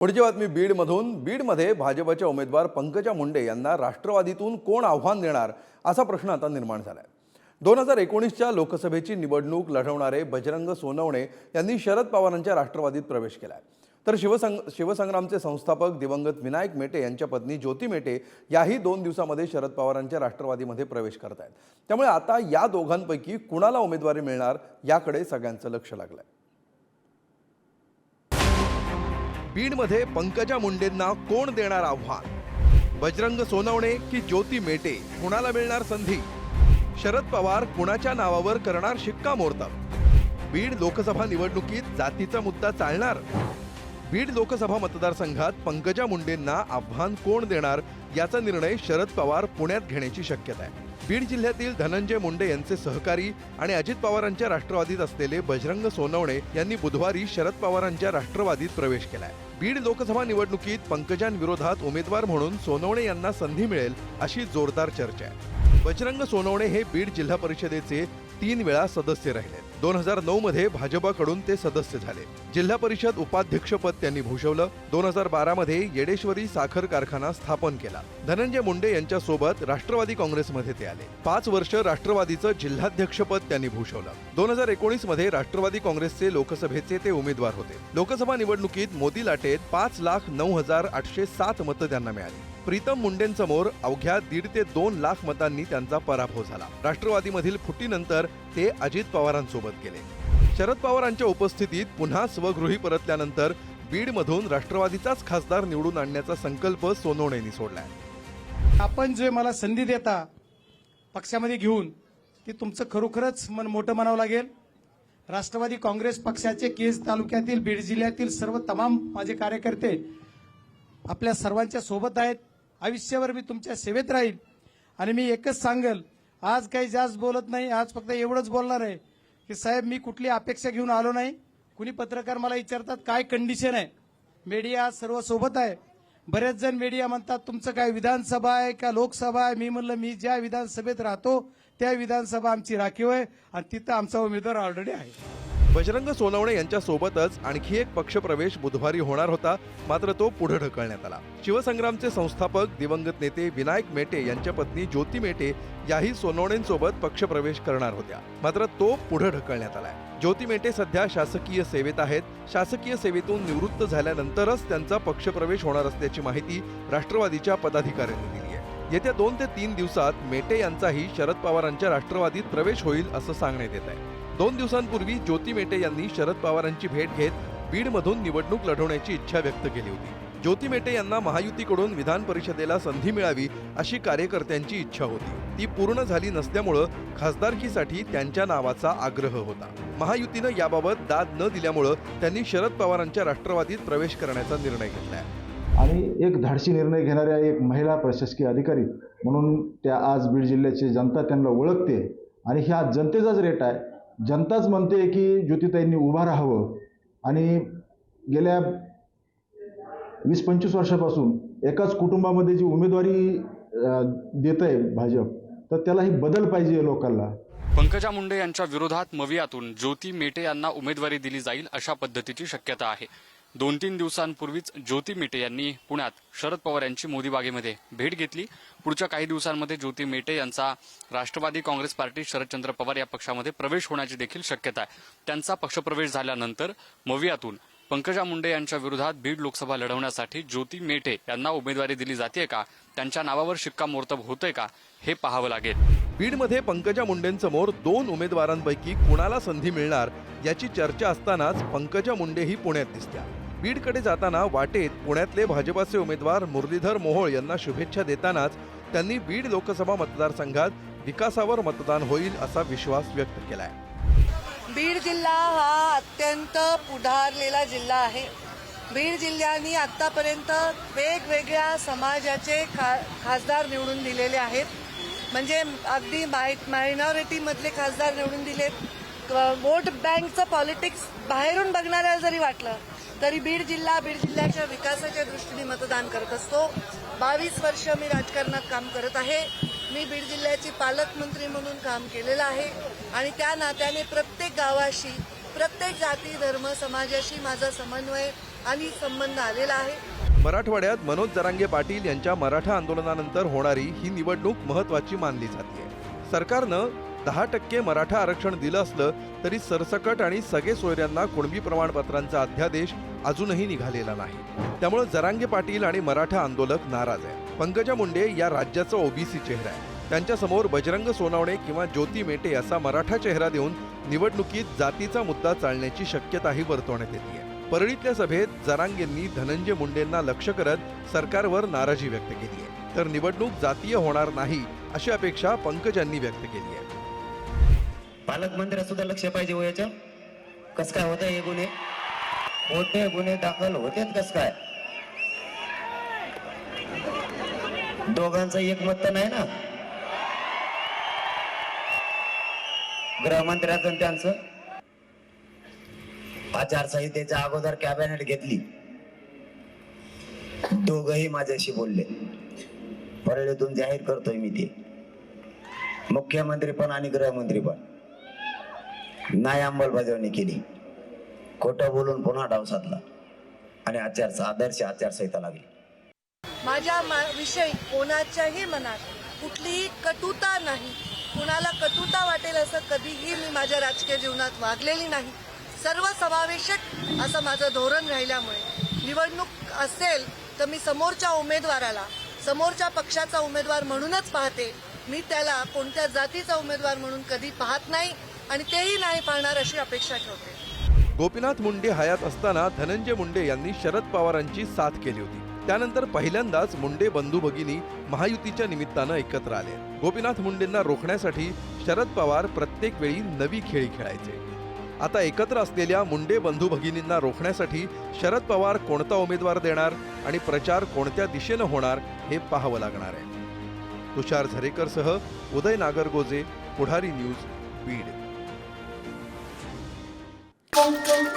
पुढची बातमी बीडमधून. बीडमध्ये भाजपच्या उमेदवार पंकजा मुंडे यांना राष्ट्रवादीतून कोण आव्हान देणार असा प्रश्न आता निर्माण झाला आहे दोन हजार एकोणीसच्या लोकसभेची निवडणूक लढवणारे बजरंग सोनवणे यांनी शरद पवारांच्या राष्ट्रवादीत प्रवेश केला आहे तर शिवसंग शिवसंग्रामचे संस्थापक दिवंगत विनायक मेटे यांच्या पत्नी ज्योती मेटे याही दोन दिवसामध्ये शरद पवारांच्या राष्ट्रवादीमध्ये प्रवेश करत आहेत त्यामुळे आता या दोघांपैकी कुणाला उमेदवारी मिळणार याकडे सगळ्यांचं लक्ष लागलं आहे बीडमध्ये पंकजा मुंडेंना कोण देणार आव्हान? बजरंग सोनवणे की ज्योती मेटे? कुणाला मिळणार संधी? शरद पवार कुणाच्या नावावर करणार शिक्कामोर्तब बीड लोकसभा निवडणुकीत जातीचा मुद्दा चालणार? बीड लोकसभा मतदारसंघात पंकजा मुंडेंना आव्हान कोण देणार? याचा निर्णय शरद पवार पुण्यात घेण्याची शक्यता आहे. बीड जिल्ह्यातील धनंजय मुंडे यांचे सहकारी आणि अजित पवारांच्या राष्ट्रवादीत असलेले बजरंग सोनवणे यांनी बुधवारी शरद पवारांच्या राष्ट्रवादीत प्रवेश केलाय. बीड लोकसभा निवडणुकीत पंकजांविरोधात उमेदवार म्हणून सोनवणे यांना संधी मिळेल अशी जोरदार चर्चा आहे. बजरंग सोनवणे हे बीड जिल्हा परिषदेचे तीन वेळा सदस्य राहिले. दोन हजार नऊ मध्ये भाजपाकडून ते सदस्य झाले. जिल्हा परिषद उपाध्यक्षपद त्यांनी भूषवलं. दोन हजार बारा मध्ये येडेश्वरी साखर कारखाना स्थापन केला. धनंजय मुंडे यांच्या सोबत राष्ट्रवादी काँग्रेसमध्ये ते आले. पाच वर्ष राष्ट्रवादीचं जिल्हाध्यक्षपद त्यांनी भूषवलं. दोन हजार एकोणीसमध्ये राष्ट्रवादी काँग्रेसचे लोकसभेचे ते उमेदवार होते. लोकसभा निवडणुकीत मोदी लाटेत पाच लाख नऊ हजार आठशे सात मतं त्यांना मिळाली. प्रीतम मुंडेंसमोर अवघ्या दीड ते दोन लाख मतांनी त्यांचा पराभव झाला. राष्ट्रवादीमधील फुटीनंतर ते अजित पवारांसोबत गेले. शरद पवारांच्या उपस्थितीत पुन्हा स्वगृही परतल्यानंतर बीडमधून राष्ट्रवादीचाच खासदार निवडून आणण्याचा संकल्प सोनवणेंनी सोडलाय. आपण जे मला संधी देता पक्षामध्ये घेऊन ते तुमचं खरोखरच मन मोठं म्हणावं लागेल. राष्ट्रवादी काँग्रेस पक्षाचे केस तालुक्यातील बीड जिल्ह्यातील सर्व तमाम माझे कार्यकर्ते आपल्या सर्वांच्या सोबत आहेत. आयुष्यभर मी तुमच्या सेवेत राहील. आणि मी एकच सांगेल आज काही जास्त बोलत नाही आज फक्त एवढंच बोलणार आहे की साहेब मी कुठली अपेक्षा घेऊन आलो नाही. कुणी पत्रकार मला विचारतात काय कंडिशन आहे? मीडिया आज सर्व सोबत आहे. बरेच जण मीडिया म्हणतात तुमचं काय विधानसभा आहे का लोकसभा आहे? मी म्हणलं मी ज्या विधानसभेत राहतो त्या विधानसभा आमची राखीव आहे आणि तिथं आमचा उमेदवार ऑलरेडी आहे. बजरंग सोनवणे यांच्यासोबतच आणखी एक पक्षप्रवेश बुधवारी होणार होता मात्र तो पुढे ढकलण्यात आला. शिवसंग्रामचे संस्थापक दिवंगत नेते विनायक मेटे यांच्या पत्नी ज्योती मेटे याही सोनवणेंसोबत पक्षप्रवेश करणार होत्या. मात्र तो पुढे ढकलण्यात आलाय. ज्योती मेटे सध्या शासकीय सेवेत आहेत. शासकीय सेवेतून निवृत्त झाल्यानंतरच त्यांचा पक्षप्रवेश होणार असल्याची माहिती राष्ट्रवादीच्या पदाधिकाऱ्यांनी दिली आहे. येत्या दोन ते तीन दिवसात मेटे यांचाही शरद पवारांच्या राष्ट्रवादीत प्रवेश होईल असं सांगण्यात येत आहे. दोन दिवसांपूर्वी ज्योती मेटे यांनी शरद पवारांची भेट घेत बीडमधून निवडणूक लढवण्याची इच्छा व्यक्त केली होती. ज्योती मेटे यांना महायुतीकडून विधान परिषदेला संधी मिळावी अशी कार्यकर्त्यांची इच्छा होती. ती पूर्ण झाली नसल्यामुळं खासदारकीसाठी त्यांच्या नावाचा आग्रह होता. महायुतीनं याबाबत दाद न दिल्यामुळं त्यांनी शरद पवारांच्या राष्ट्रवादीत प्रवेश करण्याचा निर्णय घेतलाय. आणि एक धाडसी निर्णय घेणाऱ्या एक महिला प्रशासकीय अधिकारी म्हणून त्या आज बीड जिल्ह्याची जनता त्यांना ओळखते आणि ह्या जनतेचाच रेट आहे. जनताच म्हणते की ज्योतिताईंनी उभा राहावं. आणि गेल्या वीस पंचवीस वर्षापासून एकाच कुटुंबामध्ये जी उमेदवारी देत आहे भाजप तर त्याला ही बदल पाहिजे लोकांना. पंकजा मुंडे यांच्या विरोधात मवियातून ज्योती मेटे यांना उमेदवारी दिली जाईल अशा पद्धतीची शक्यता आहे. दोन तीन दिवसांपूर्वीच ज्योती मेटे यांनी पुण्यात शरद पवार यांची मोदी बागेमध्ये भेट घेतली. पुढच्या काही दिवसांमध्ये ज्योती मेटे यांचा राष्ट्रवादी काँग्रेस पार्टी शरदचंद्र पवार या पक्षामध्ये प्रवेश होण्याची देखील शक्यता आहे. त्यांचा पक्षप्रवेश झाल्यानंतर मवियातून पंकजा मुंडे यांच्या विरोधात बीड लोकसभा लढवण्यासाठी ज्योती मेटे यांना उमेदवारी दिली जाते का? त्यांच्या नावावर शिक्कामोर्तब होतंय का? हे पाहावं लागेल. बीडमध्ये पंकजा मुंडेंसमोर दोन उमेदवारांपैकी कुणाला संधी मिळणार याची चर्चा असतानाच पंकजा मुंडे ही पुण्यात दिसत्या. बीडकडे जाताना वाटेत पुण्यातले भाजपाचे उमेदवार मुरलीधर मोहोळ यांना शुभेच्छा देतानाच त्यांनी बीड लोकसभा मतदारसंघात विकासावर मतदान होईल असा विश्वास व्यक्त केलाय. बीड जिल्हा हा अत्यंत पुढारलेला जिल्हा आहे. बीड जिल्ह्याने आतापर्यंत वेगवेगळ्या समाजाचे खा खासदार निवडून दिलेले आहेत. म्हणजे अगदी माय मायनॉरिटीमधले खासदार निवडून दिलेत. वोट बँकचं पॉलिटिक्स बाहेरून बघणाऱ्याला जरी वाटलं तरी बीड जिल्हा बीड जिल्ह्याच्या विकासाच्या दृष्टीने मतदान करत असतो. बावीस वर्ष मी राजकारणात काम करत आहे. मी बीड जिल्ह्याची पालकमंत्री म्हणून काम केलेलं आहे. आणि त्या नात्याने प्रत्येक गावाशी प्रत्येक जाती धर्म समाजाशी माझा समन्वय आणि संबंध आलेला आहे. मराठवाड्यात मनोज जरांगे पाटील यांच्या मराठा आंदोलनानंतर होणारी ही निवडणूक महत्वाची मानली जाते. सरकारनं दहा टक्के मराठा आरक्षण दिलं असलं तरी सरसकट आणि सगळे सोयऱ्यांना कुणबी प्रमाणपत्रांचा अध्यादेश अजूनही निघालेला नाही. त्यामुळे जरांगे पाटील आणि मराठा आंदोलक नाराज आहे पंकजा मुंडे या राज्याचा ओबीसी चेहरा आहे. त्यांच्यासमोर बजरंग सोनावणे किंवा ज्योती मेटे असा मराठा चेहरा देऊन निवडणुकीत जातीचा मुद्दा चालण्याची शक्यताही वर्तवण्यात येते. परळीतल्या सभेत जरांगेंनी धनंजय मुंडेंना लक्ष करत सरकारवर नाराजी व्यक्त केली आहे. तर निवडणूक जातीय होणार नाही अशी अपेक्षा पंकजांनी व्यक्त केली आहे. पालकमंत्र्यात सुद्धा लक्ष पाहिजे हो वयाच्या कस काय होत हे गुन्हे? खोटे गुन्हे दाखल होतेत कस काय? दोघांचं एकमत तर नाही ना? गृहमंत्र्याचं त्यांचं? आचारसंहितेच्या अगोदर कॅबिनेट घेतली. दोघही माझ्याशी बोलले. परळीतून जाहीर करतोय मी ते. मुख्यमंत्री पण आणि गृहमंत्री पण. नाही अंमलबजावणी केली. खोटं बोलून पुन्हा डाव साधला. आणि आचार आदर्श आचारसंहिता लागली. माझ्या मा- विषयी कोणाच्याही मनात कुठलीही कटुता नाही. कुणाला कटुता वाटेल असं कधीही मी माझ्या राजकीय जीवनात वागलेली नाही. सर्व समावेशक असं माझं धोरण राहिल्यामुळे निवडणूक असेल तर मी समोरच्या उमेदवाराला समोरच्या पक्षाचा उमेदवार म्हणूनच पाहते. मी त्याला कोणत्या जातीचा उमेदवार म्हणून कधी पाहत नाही आणि तेही नाही पाहणार अशी अपेक्षा ठेवते. गोपीनाथ मुंडे हयात असताना धनंजय मुंडे यांनी शरद पवारांची साथ केली होती. त्यानंतर पहिल्यांदाच मुंडे बंधू भगिनी महायुतीच्या निमित्तानं एकत्र आले. गोपीनाथ मुंडेंना रोखण्यासाठी शरद पवार प्रत्येक वेळी नवी खेळी खेळायचे. आता एकत्र असलेल्या मुंडे बंधू भगिनींना रोखण्यासाठी शरद पवार कोणता उमेदवार देणार आणि प्रचार कोणत्या दिशेनं होणार हे पाहावं लागणार आहे. Tushar झरेकरसह Uday Nagargoje Pudhari news Beed. go, go.